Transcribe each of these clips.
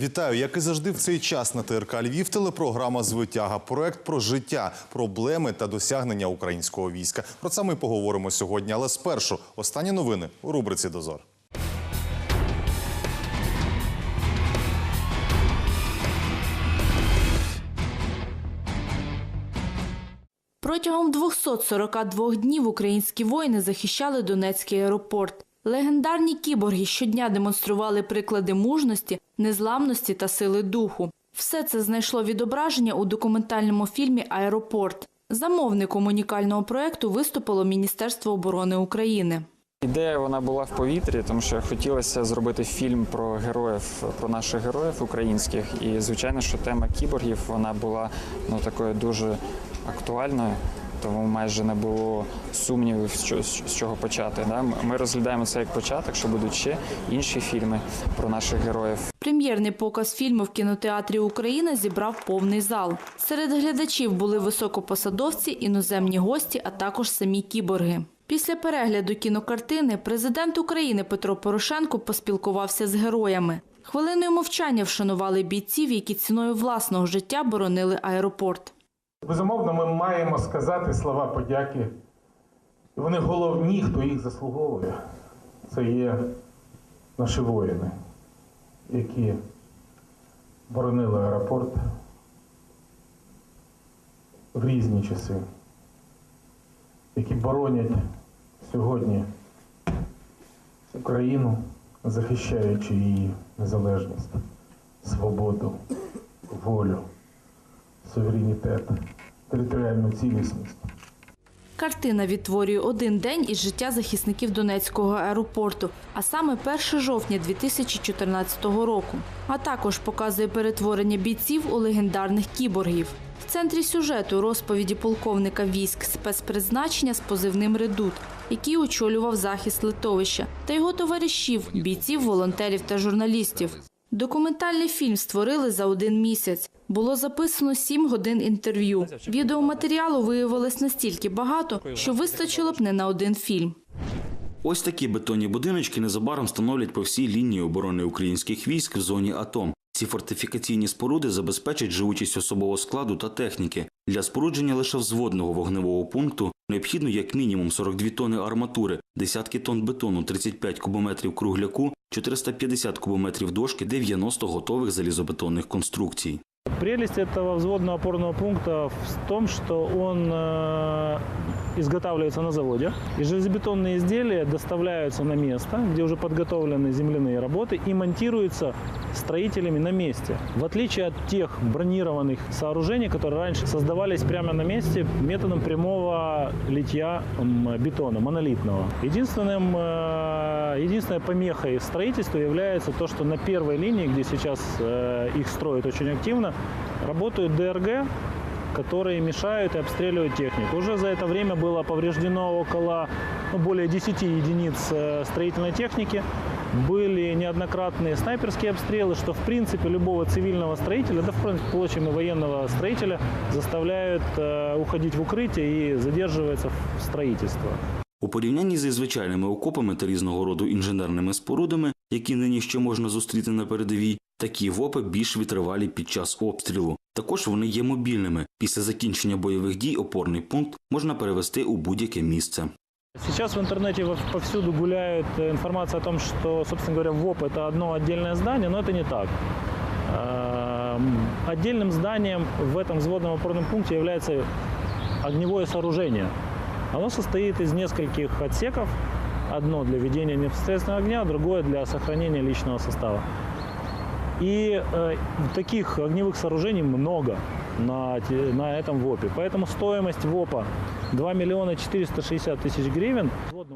Вітаю, як і завжди, в цей час на ТРК Львів телепрограма Звитяга. Проект про життя, проблеми та досягнення українського війська. Про це ми поговоримо сьогодні. Але спершу останні новини у рубриці Дозор. Протягом 242 днів українські воїни захищали Донецький аеропорт. Легендарні кіборги щодня демонстрували приклади мужності, незламності та сили духу. Все це знайшло відображення у документальному фільмі Аеропорт. Замовником унікального проекту виступило Міністерство оборони України. Ідея вона була в повітрі, тому що хотілося зробити фільм про героїв, про наших героїв українських. І звичайно, що тема кіборгів вона була ну такою дуже актуальною. Тому майже не було сумнівів, чого, з чого почати. Ми розглядаємо це як початок, що будуть ще інші фільми про наших героїв. Прем'єрний показ фільму в кінотеатрі Україна зібрав повний зал. Серед глядачів були високопосадовці, іноземні гості, а також самі кіборги. Після перегляду кінокартини президент України Петро Порошенко поспілкувався з героями. Хвилиною мовчання вшанували бійців, які ціною власного життя боронили аеропорт. Безумовно, ми маємо сказати слова подяки. Вони головні, хто їх заслуговує. Це є наші воїни, які боронили аеропорт в різні часи, які боронять сьогодні Україну, захищаючи її незалежність, свободу, волю суверенітет, територіальну цілісність. Картина відтворює один день із життя захисників Донецького аеропорту, а саме 1 жовтня 2014 року. А також показує перетворення бійців у легендарних кіборгів. В центрі сюжету розповіді полковника військ спецпризначення з позивним Редут, який очолював захист литовища, та його товаришів, бійців, волонтерів та журналістів. Документальний фільм створили за один місяць. Було записано сім годин інтерв'ю. Відеоматеріалу виявилось настільки багато, що вистачило б не на один фільм. Ось такі бетонні будиночки незабаром становлять по всій лінії оборони українських військ в зоні АТО. Ці фортифікаційні споруди забезпечать живучість особового складу та техніки. Для спорудження лише взводного вогневого пункту необхідно як мінімум 42 тонни арматури, десятки тонн бетону, 35 кубометрів кругляку, 450 кубометрів дошки, 90 готових залізобетонних конструкцій. Прелесть этого взводного опорного пункта в том, что он э, изготавливается на заводе, и железобетонные изделия доставляются на место, где уже подготовлены земляные работы, и монтируются строителями на месте. В отличие от тех бронированных сооружений, которые раньше создавались прямо на месте методом прямого литья бетона, монолитного. Единственным, э, единственной помехой строительства является то, что на первой линии, где сейчас э, их строят очень активно, работают ДРГ, которые мешают и обстреливают технику. Уже за это время было повреждено около ну, более 10 единиц э, строительной техники. Были неоднократные снайперские обстрелы, что в принципе любого цивильного строителя, да впрочем и военного строителя, заставляют э, уходить в укрытие и задерживается в строительство. У порівнянні зі звичайними окопами та різного роду інженерними спорудами, які нині ще можна зустріти на передовій, такі ВОПи більш витривалі під час обстрілу. Також вони є мобільними. Після закінчення бойових дій опорний пункт можна перевести у будь-яке місце. Сейчас в интернете повсюду гуляет э, информация о том, что, собственно говоря, ВОП это одно отдельное здание, но это не так. Эм, Отдельным зданием в этом взводном опорном пункте является огневое сооружение. Оно состоит из нескольких отсеков. Одно для ведения непосредственного огня, другое для сохранения личного состава. И э, таких огневых сооружений много на, те- на этом ВОПе. Поэтому стоимость ВОПа 2 миллиона 460 тысяч гривен.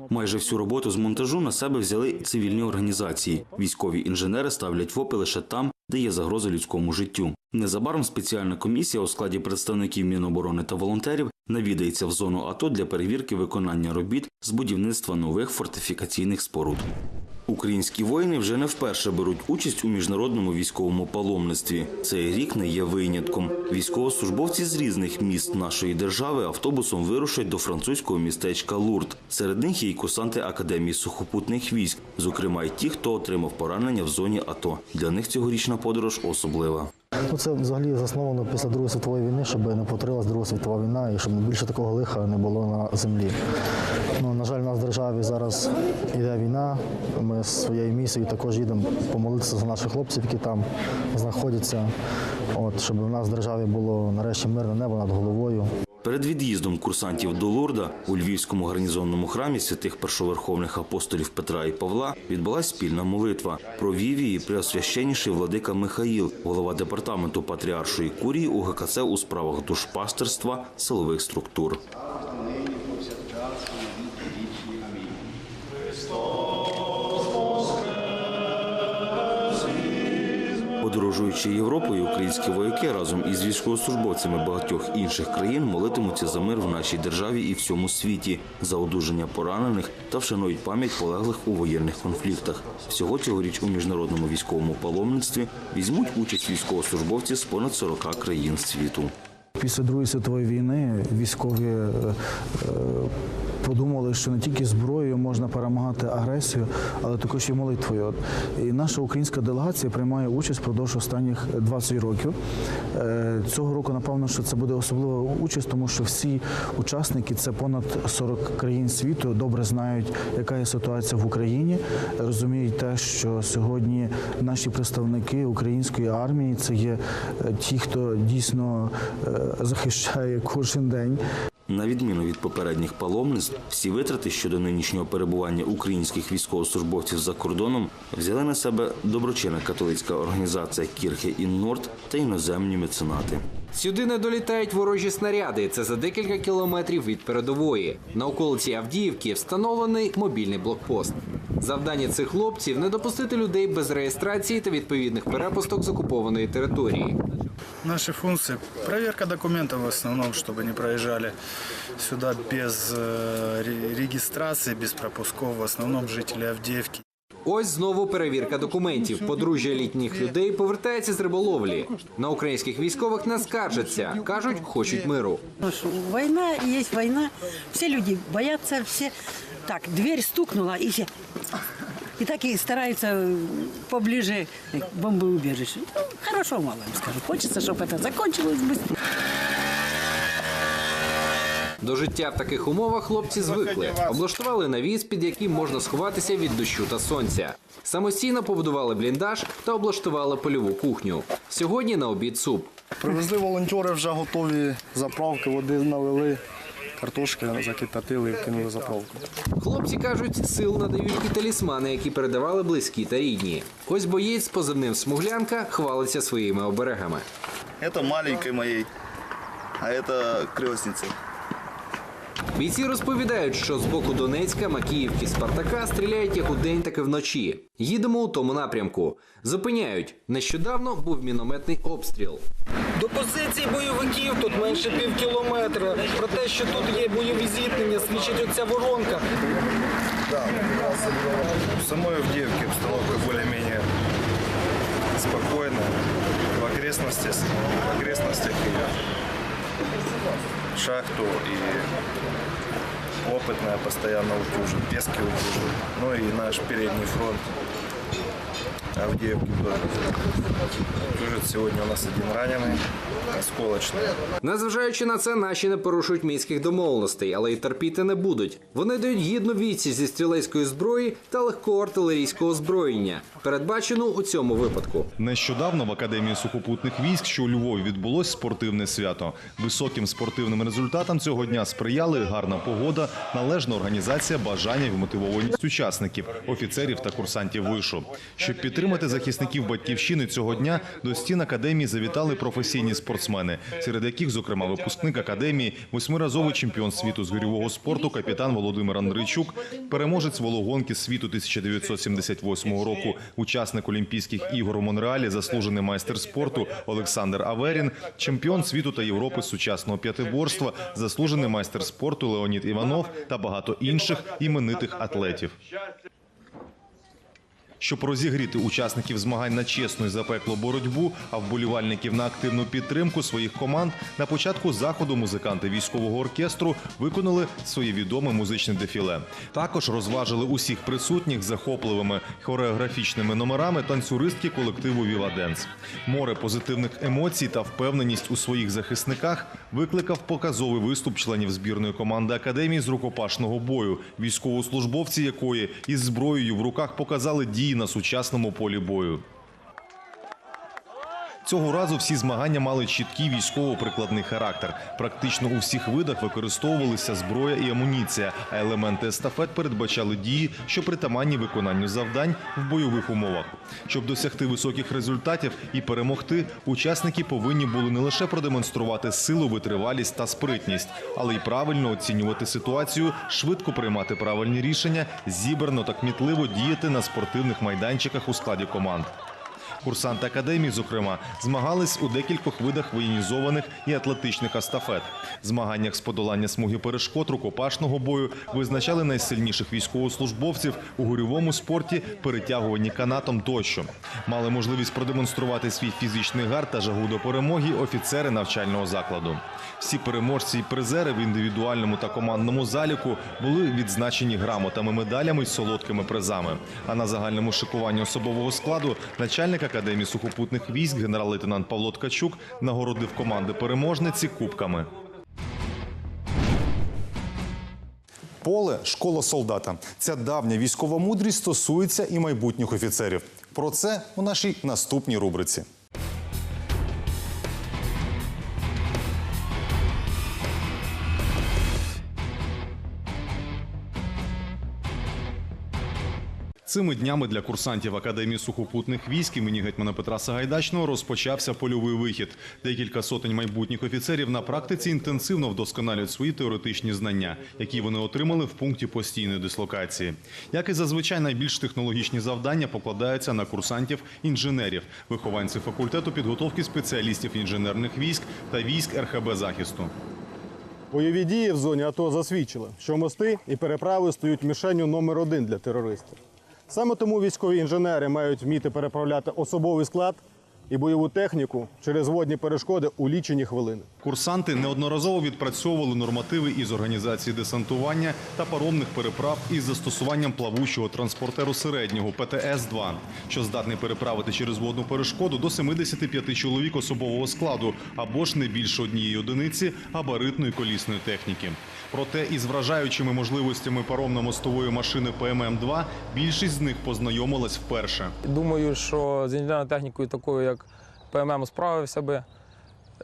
Майже всю роботу з монтажу на себе взяли цивільні організації. Військові інженери ставлять ВОПи лише там, де є загроза людському життю. Незабаром спеціальна комісія у складі представників Міноборони та волонтерів навідається в зону АТО для перевірки виконання робіт з будівництва нових фортифікаційних споруд. Українські воїни вже не вперше беруть участь у міжнародному військовому паломництві. Цей рік не є винятком. Військовослужбовці з різних міст нашої держави автобусом вирушать до французького містечка Лурд. Серед них є й курсанти Академії сухопутних військ, зокрема й ті, хто отримав поранення в зоні АТО. Для них цьогорічна подорож особлива. Ну, це взагалі засновано після Другої світової війни, щоб не повторилась Друга світова війна і щоб більше такого лиха не було на землі. Ну, на жаль, у нас в державі зараз йде війна. Ми з своєю місією також їдемо помолитися за наших хлопців, які там знаходяться. От, щоб у нас в державі було нарешті мирне небо над головою. Перед від'їздом курсантів до Лурда у Львівському гарнізонному храмі святих першоверховних апостолів Петра і Павла відбулася спільна молитва. Провів її преосвященніший владика Михаїл, голова департаменту патріаршої курії УГКЦ у справах душпастерства силових структур. Подорожуючи Європою, українські вояки разом із військовослужбовцями багатьох інших країн молитимуться за мир в нашій державі і всьому світі, за одужання поранених та вшанують пам'ять полеглих у воєнних конфліктах. Всього цьогоріч у міжнародному військовому паломництві візьмуть участь військовослужбовці з понад 40 країн світу. Після Другої світової війни військові е, е, подумали, що не тільки зброєю можна перемагати агресію, але також і молитвою. І наша українська делегація приймає участь впродовж останніх 20 років. Е, Цього року, напевно, що це буде особлива участь, тому що всі учасники, це понад 40 країн світу, добре знають, яка є ситуація в Україні, розуміють те, що сьогодні наші представники української армії це є е, ті, хто дійсно е, захищає кожен день. На відміну від попередніх паломництв, всі витрати щодо нинішнього перебування українських військовослужбовців за кордоном взяли на себе доброчинна католицька організація Кірхе ін Норд та іноземні меценати. Сюди не долітають ворожі снаряди. Це за декілька кілометрів від передової. На околиці Авдіївки встановлений мобільний блокпост. Завдання цих хлопців не допустити людей без реєстрації та відповідних перепусток з окупованої території. Наши функции – проверка документов в основном, чтобы не проезжали сюда без э, регистрации, без пропусков, в основном жители Авдеевки. Ось знову перевірка документів. Подружжя літніх людей повертається з риболовлі. На українських військових не скаржаться. кажуть, хочуть миру. Война есть война. Все люди боятся, все... Так, дверь стукнула, и все И так и стараются поближе к бомбоубежищу. Ну, хорошо, мало им скажу. Хочется, чтобы это закончилось быстрее. До життя в таких умовах хлопці звикли. Облаштували навіс, під яким можна сховатися від дощу та сонця. Самостійно побудували бліндаж та облаштували польову кухню. Сьогодні на обід суп. Привезли волонтери вже готові заправки, води налили, картошки закитатили, і кинули заправку. Хлопці кажуть, сил надають і талісмани, які передавали близькі та рідні. Ось боєць з позивним смуглянка хвалиться своїми оберегами. Це маленький моїй, а це крестница. Бійці розповідають, що з боку Донецька, Макіївки, Спартака стріляють як удень, так і вночі. Їдемо у тому напрямку. Зупиняють. Нещодавно був мінометний обстріл. До позицій бойовиків тут менше пів кілометра. Про те, що тут є бойові зіткнення, свідчить оця воронка. В самой Авдеевке обстановка более-менее спокойная. В окрестностях, в окрестностях шахту и опытная постоянно утюжит, пески утюжит. Ну и наш передний фронт Авдеевки тоже. Утюжит сегодня у нас один раненый, осколочный. Незважаючи на це, наші не порушують мінських домовленостей, але й терпіти не будуть. Вони дають гідну відсіч зі стрілецької зброї та легкого артилерійського озброєння, передбачену у цьому випадку. Нещодавно в Академії сухопутних військ, що у Львові відбулось спортивне свято. Високим спортивним результатам цього дня сприяли гарна погода, належна організація, бажання і вмотивованість учасників, офіцерів та курсантів вишу. Щоб підтримати захисників батьківщини цього дня, до стін академії завітали професійні спортсмени, серед яких, зокрема, випускник академії, восьмиразовий чемпіон світу з гирьового спорту, капітан Володимир Андрійчук, переможець вологонки світу 1978 року, учасник Олімпійських ігор у Монреалі, заслужений майстер спорту Олександр Аверін, чемпіон світу та Європи сучасного п'ятиборства, заслужений майстер спорту Леонід Іванов та багато інших іменитих атлетів. Щоб розігріти учасників змагань на чесну і запеклу боротьбу, а вболівальників на активну підтримку своїх команд, на початку заходу музиканти військового оркестру виконали своє відоме музичне дефіле. Також розважили усіх присутніх захопливими хореографічними номерами танцюристки колективу Віва Денс. Море позитивних емоцій та впевненість у своїх захисниках викликав показовий виступ членів збірної команди академії з рукопашного бою, військовослужбовці якої із зброєю в руках показали дії на сучасному полі бою. Цього разу всі змагання мали чіткий військово-прикладний характер. Практично у всіх видах використовувалися зброя і амуніція, а елементи естафет передбачали дії, що притаманні виконанню завдань в бойових умовах. Щоб досягти високих результатів і перемогти, учасники повинні були не лише продемонструвати силу, витривалість та спритність, але й правильно оцінювати ситуацію, швидко приймати правильні рішення, зібрано та кмітливо діяти на спортивних майданчиках у складі команд. Курсанти академії, зокрема, змагались у декількох видах воєнізованих і атлетичних естафет. Змаганнях з подолання смуги перешкод, рукопашного бою визначали найсильніших військовослужбовців у гурьовому спорті, перетягуванні канатом тощо. Мали можливість продемонструвати свій фізичний гар та жагу до перемоги офіцери навчального закладу. Всі переможці і призери в індивідуальному та командному заліку були відзначені грамотами, медалями й солодкими призами. А на загальному шикуванні особового складу начальник академії сухопутних військ генерал-лейтенант Павло Ткачук нагородив команди переможниці кубками. Поле школа солдата. Ця давня військова мудрість стосується і майбутніх офіцерів. Про це у нашій наступній рубриці. Цими днями для курсантів Академії сухопутних військ імені гетьмана Петра Сагайдачного розпочався польовий вихід. Декілька сотень майбутніх офіцерів на практиці інтенсивно вдосконалюють свої теоретичні знання, які вони отримали в пункті постійної дислокації. Як і зазвичай, найбільш технологічні завдання покладаються на курсантів інженерів, вихованців факультету підготовки спеціалістів інженерних військ та військ РХБ захисту. Бойові дії в зоні АТО засвідчили, що мости і переправи стають мішенню номер один для терористів. Саме тому військові інженери мають вміти переправляти особовий склад і бойову техніку через водні перешкоди у лічені хвилини. Курсанти неодноразово відпрацьовували нормативи із організації десантування та паромних переправ із застосуванням плавучого транспортеру середнього ПТС-2, що здатний переправити через водну перешкоду до 75 чоловік особового складу або ж не більше однієї одиниці габаритної колісної техніки. Проте із вражаючими можливостями паромно-мостової машини ПММ-2 більшість з них познайомилась вперше. Думаю, що з інженерною технікою, такою як ПММ, справився би.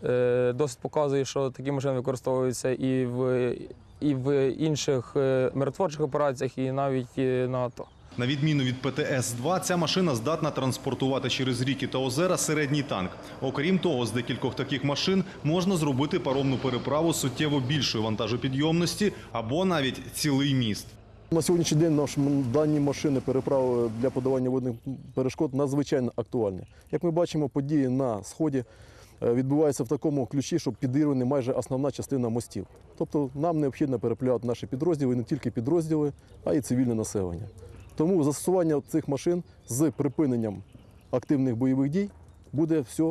Е, Досить показує, що такі машини використовуються і в, і в інших е, миротворчих операціях, і навіть е, на АТО. На відміну від ПТС-2, ця машина здатна транспортувати через ріки та озера середній танк. Окрім того, з декількох таких машин можна зробити паромну переправу суттєво більшої вантажопідйомності або навіть цілий міст. На сьогоднішній день наші дані машини переправи для подавання водних перешкод надзвичайно актуальні. Як ми бачимо, події на сході е, відбуваються в такому ключі, що підірвана майже основна частина мостів. Тобто нам необхідно переплювати наші підрозділи, не тільки підрозділи, а й цивільне населення. Тому застосування цих машин з припиненням активних бойових дій буде все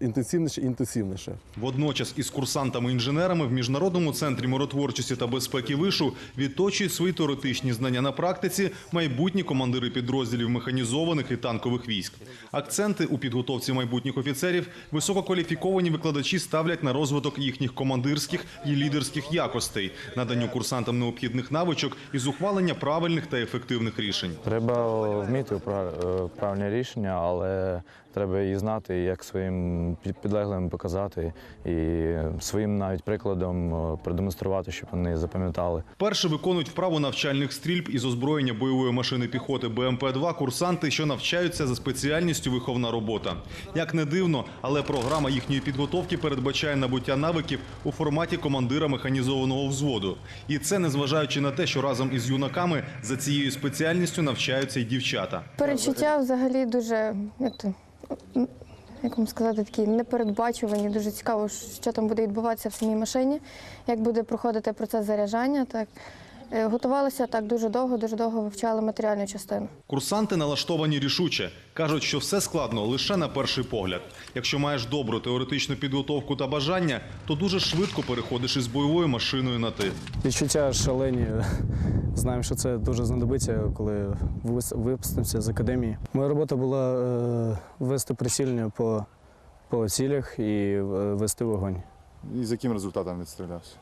інтенсивніше і інтенсивніше. Водночас із курсантами-інженерами в міжнародному центрі миротворчості та безпеки вишу відточують свої теоретичні знання на практиці майбутні командири підрозділів механізованих і танкових військ. Акценти у підготовці майбутніх офіцерів висококваліфіковані викладачі ставлять на розвиток їхніх командирських і лідерських якостей, наданню курсантам необхідних навичок і зухвалення правильних та ефективних рішень. Треба вміти е, правильне рішення, але треба і знати, як своїм під- підлеглим показати, і своїм навіть прикладом е, продемонструвати, щоб вони запам'ятали. Перше виконують вправу навчальних стрільб із озброєння бойової машини піхоти БМП-2 курсанти, що навчаються за спеціальністю виховна робота. Як не дивно, але програма їхньої підготовки передбачає набуття навиків у форматі командира механізованого взводу. І це незважаючи на те, що разом із юнаками за цією спеціальністю навчаються й дівчата. Перечуття взагалі дуже, як то, м, як вам сказати, такі непередбачувані. Дуже цікаво, що там буде відбуватися в самій машині, як буде проходити процес заряджання. Так. Е, Готувалися так дуже довго, дуже довго вивчали матеріальну частину. Курсанти налаштовані рішуче. Кажуть, що все складно лише на перший погляд. Якщо маєш добру теоретичну підготовку та бажання, то дуже швидко переходиш із бойовою машиною на ти. Відчуття шалені. Знаємо, що це дуже знадобиться, коли випустимося з академії. Моя робота була е, вести прицільно по, по цілях і е, вести вогонь. І з яким результатом відстрілявся?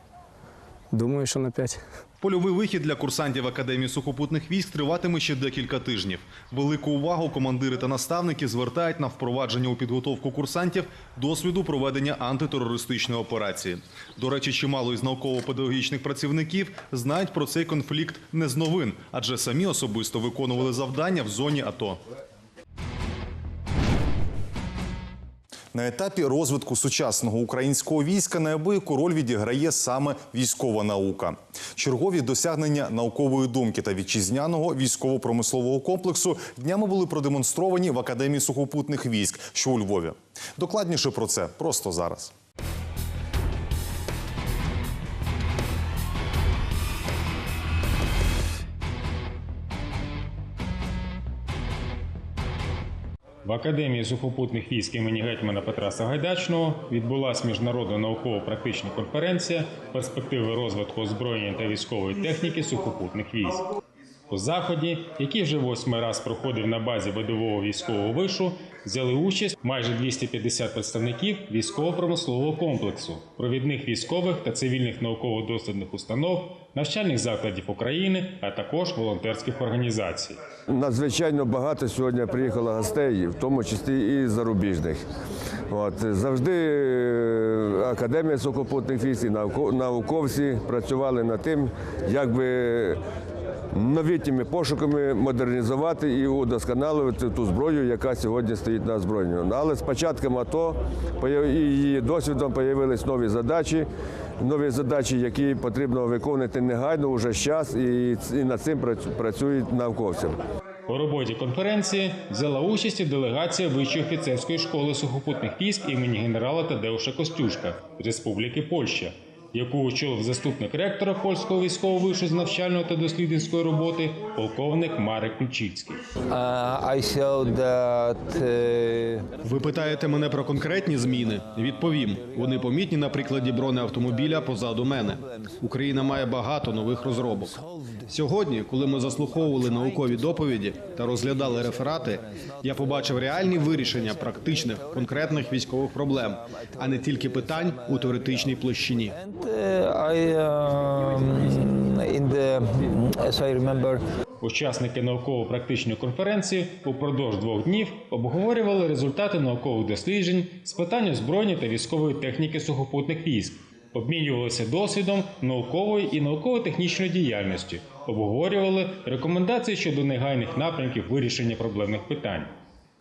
Думаю, що на 5. Польовий вихід для курсантів Академії сухопутних військ триватиме ще декілька тижнів. Велику увагу командири та наставники звертають на впровадження у підготовку курсантів досвіду проведення антитерористичної операції. До речі, чимало із науково-педагогічних працівників знають про цей конфлікт не з новин, адже самі особисто виконували завдання в зоні АТО. На етапі розвитку сучасного українського війська неабияку роль відіграє саме військова наука. Чергові досягнення наукової думки та вітчизняного військово-промислового комплексу днями були продемонстровані в Академії сухопутних військ, що у Львові. Докладніше про це просто зараз. В Академії сухопутних військ імені гетьмана Петра Сагайдачного відбулася міжнародна науково-практична конференція перспективи розвитку озброєння та військової техніки сухопутних військ. У заході, який вже восьмий раз проходив на базі видового військового вишу, взяли участь майже 250 представників військово-промислового комплексу, провідних військових та цивільних науково-дослідних установ, навчальних закладів України, а також волонтерських організацій. Надзвичайно багато сьогодні приїхало гостей, в тому числі і зарубіжних. От, завжди е, Академія сухопутних військ і науко- науковці працювали над тим, як би новітніми пошуками модернізувати і удосконалювати ту зброю, яка сьогодні стоїть на озброєнні. Але з початком АТО і її досвідом з'явились нові задачі, нові задачі, які потрібно виконувати негайно уже час, і, над цим працюють науковці. У роботі конференції взяла участь делегація Вищої офіцерської школи сухопутних військ імені генерала Тадеуша Костюшка Республіки Польща, яку очолив заступник ректора польського військового вишу з навчальної та дослідницької роботи полковник Марек Ключицький. Ви питаєте мене про конкретні зміни? Відповім. Вони помітні на прикладі бронеавтомобіля позаду мене. Україна має багато нових розробок. Сьогодні, коли ми заслуховували наукові доповіді та розглядали реферати, я побачив реальні вирішення практичних конкретних військових проблем, а не тільки питань у теоретичній площині. Учасники науково-практичної конференції упродовж двох днів обговорювали результати наукових досліджень з питань озброєння та військової техніки сухопутних військ, обмінювалися досвідом наукової і науково-технічної діяльності, обговорювали рекомендації щодо негайних напрямків вирішення проблемних питань.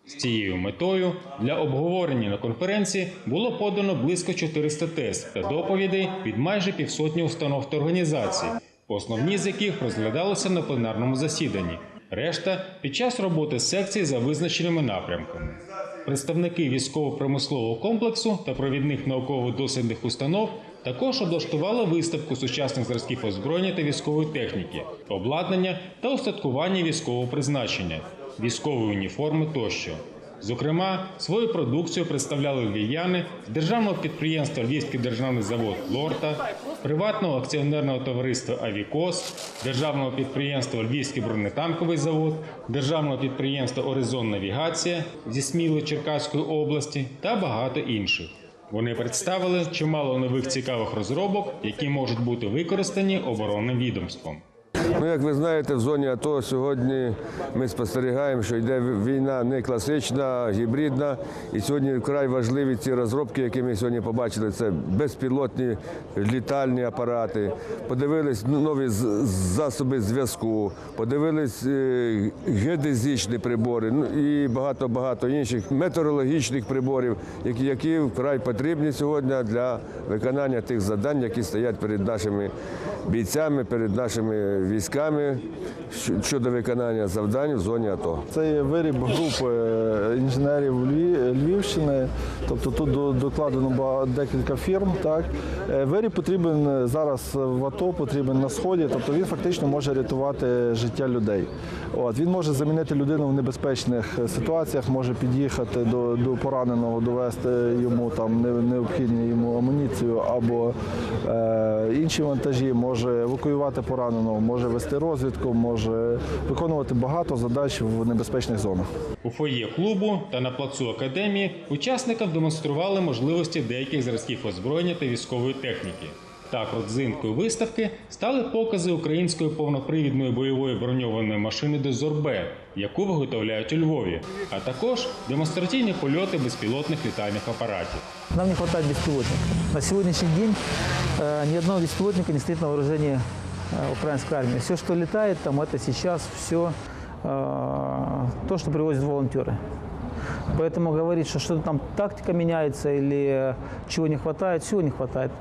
З цією метою для обговорення на конференції було подано близько 400 тез та доповідей від майже півсотні установ та організацій, основні з яких розглядалися на пленарному засіданні. Решта під час роботи секцій за визначеними напрямками. Представники військово-промислового комплексу та провідних науково-дослідних установ також облаштували виставку сучасних зразків озброєння та військової техніки, обладнання та устаткування військового призначення, військової уніформи тощо. Зокрема, свою продукцію представляли львів'яни з державного підприємства Львівський державний завод Лорта, приватного акціонерного товариства Авікос, державного підприємства Львівський бронетанковий завод, державного підприємства Оризон Навігація зі Сміли Черкаської області та багато інших. Вони представили чимало нових цікавих розробок, які можуть бути використані оборонним відомством. Ну, як ви знаєте, в зоні АТО сьогодні ми спостерігаємо, що йде війна не класична, а гібридна. І сьогодні вкрай важливі ці розробки, які ми сьогодні побачили. Це безпілотні літальні апарати. Подивились ну, нові засоби зв'язку, подивились е, геодезичні прибори, ну і багато багато інших метеорологічних приборів, які, які вкрай потрібні сьогодні для виконання тих завдань, які стоять перед нашими бійцями, перед нашими військовими. Військами щодо виконання завдань в зоні АТО. Це є виріб групи е, інженерів Львівщини. Тобто тут докладено декілька фірм. Так. Е, Виріб потрібен зараз в АТО, потрібен на сході, тобто він фактично може рятувати життя людей. От. Він може замінити людину в небезпечних ситуаціях, може під'їхати до, до пораненого, довести йому там необхідну йому амуніцію або е, інші вантажі, може евакуювати пораненого, може вести розвідку, може виконувати багато задач в небезпечних зонах. У фоє клубу та на плацу академії учасникам демонстрували можливості деяких зразків озброєння та військової техніки. Так, родзинкою виставки стали покази української повнопривідної бойової броньованої машини Дозорбе, яку виготовляють у Львові, а також демонстраційні польоти безпілотних літальних апаратів. Нам не хватает беспилотников. На сегодняшний день э, ни одного беспилотника не стоит на вооружении э, украинской армии. Все, что летает там, это сейчас все то, что привозят волонтеры. Поэтому говорить, что что-то там тактика меняется или чего не хватает, всего не хватает.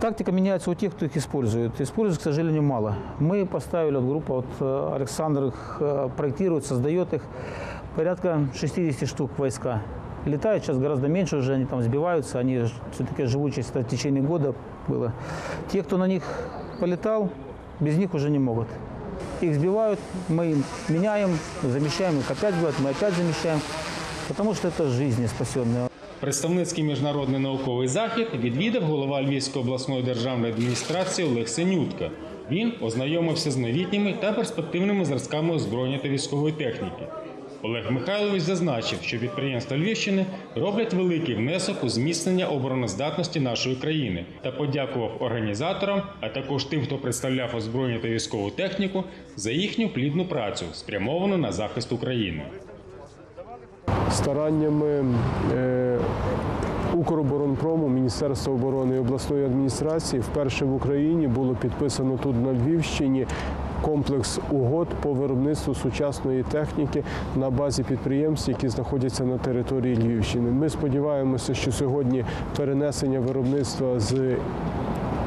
Тактика меняется у тех, кто их использует. Используют, к сожалению, мало. Мы поставили, вот группа, вот э, Александр их э, проектирует, создает их, порядка 60 штук войска. Летают сейчас гораздо меньше уже, они там сбиваются, они все-таки живучесть в течение года было. Те, кто на них полетал, без них уже не могут. Их сбивают, мы им меняем, замещаем, их опять сбивают, мы опять замещаем, потому что это жизни спасенные. Представницький міжнародний науковий захід відвідав голова Львівської обласної державної адміністрації Олег Синютка. Він ознайомився з новітніми та перспективними зразками озброєння та військової техніки. Олег Михайлович зазначив, що підприємства Львівщини роблять великий внесок у зміцнення обороноздатності нашої країни та подякував організаторам, а також тим, хто представляв озброєння та військову техніку, за їхню плідну працю, спрямовану на захист України. стараннями е, Укроборонпрому, Міністерства оборони і обласної адміністрації вперше в Україні було підписано тут на Львівщині комплекс угод по виробництву сучасної техніки на базі підприємств, які знаходяться на території Львівщини. Ми сподіваємося, що сьогодні перенесення виробництва з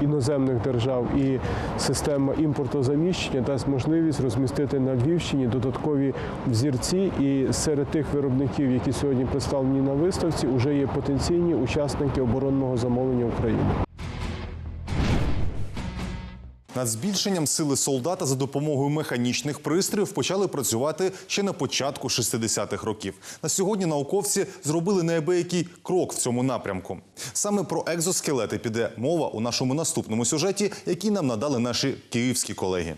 іноземних держав і система імпортозаміщення дасть можливість розмістити на Львівщині додаткові взірці. І серед тих виробників, які сьогодні представлені на виставці, вже є потенційні учасники оборонного замовлення України. Над збільшенням сили солдата за допомогою механічних пристроїв почали працювати ще на початку 60-х років. На сьогодні науковці зробили неабиякий крок в цьому напрямку. Саме про екзоскелети піде мова у нашому наступному сюжеті, який нам надали наші київські колеги.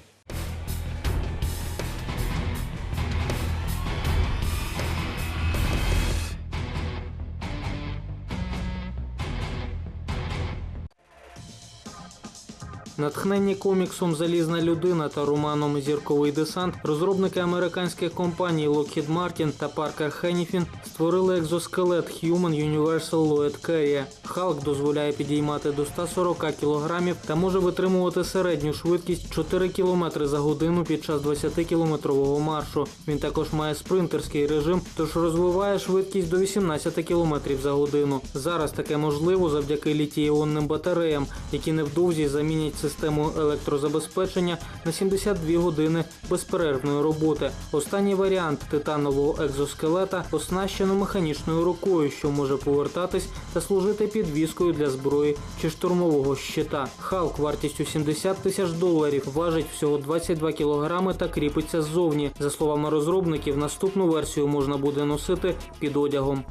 Натхненні коміксом Залізна людина та романом Зірковий десант розробники американських компаній Lockheed Martin та Parker Hannifin створили екзоскелет Human Universal Load Carrier. Халк дозволяє підіймати до 140 кг та може витримувати середню швидкість 4 км за годину під час 20-кілометрового маршу. Він також має спринтерський режим, тож розвиває швидкість до 18 км за годину. Зараз таке можливо завдяки літій-іонним батареям, які невдовзі замінять систему електрозабезпечення на 72 години безперервної роботи. Останній варіант титанового екзоскелета оснащено механічною рукою, що може повертатись та служити підвіскою для зброї чи штурмового щита. Халк вартістю 70 тисяч доларів важить всього 22 кілограми та кріпиться ззовні. За словами розробників, наступну версію можна буде носити під одягом.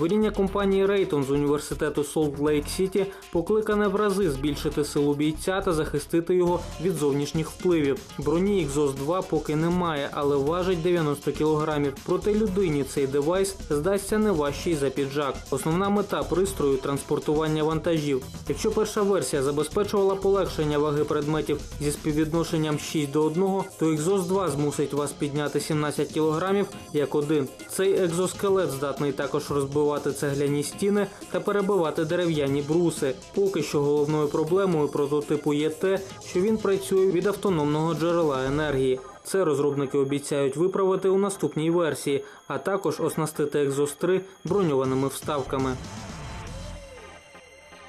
Творіння компанії Рейтон з університету Солт Лейк Сіті покликане в рази збільшити силу бійця та захистити його від зовнішніх впливів. Броні Exos 2 поки немає, але важить 90 кілограмів. Проте людині цей девайс здасться не важчий за піджак. Основна мета пристрою транспортування вантажів. Якщо перша версія забезпечувала полегшення ваги предметів зі співвідношенням 6 до 1, то Exos 2 змусить вас підняти 17 кілограмів як один. Цей екзоскелет здатний також розбивати цегляні стіни та перебивати дерев'яні бруси. Поки що головною проблемою прототипу є те, що він працює від автономного джерела енергії. Це розробники обіцяють виправити у наступній версії, а також оснастити екзостри броньованими вставками.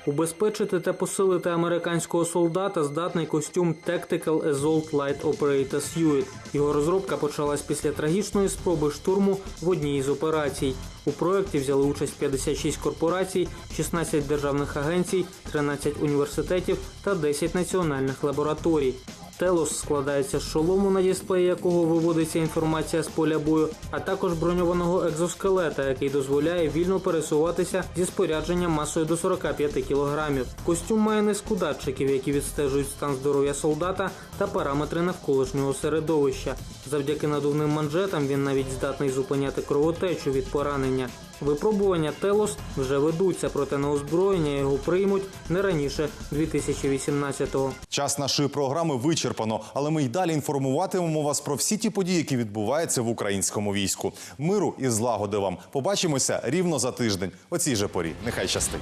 Убезпечити та посилити американського солдата здатний костюм Tactical Assault Light Operator Suit. Його розробка почалась після трагічної спроби штурму в одній із операцій. У проєкті взяли участь 56 корпорацій, 16 державних агенцій, 13 університетів та 10 національних лабораторій. Телос складається з шолому, на дисплеї якого виводиться інформація з поля бою, а також броньованого екзоскелета, який дозволяє вільно пересуватися зі спорядженням масою до 45 кілограмів. Костюм має низку датчиків, які відстежують стан здоров'я солдата та параметри навколишнього середовища. Завдяки надувним манжетам він навіть здатний зупиняти кровотечу від поранення. Випробування Телос вже ведуться, проте на озброєння його приймуть не раніше 2018-го. Час нашої програми вичерпано, але ми й далі інформуватимемо вас про всі ті події, які відбуваються в українському війську. Миру і злагоди вам. Побачимося рівно за тиждень. О цій же порі. Нехай щастить.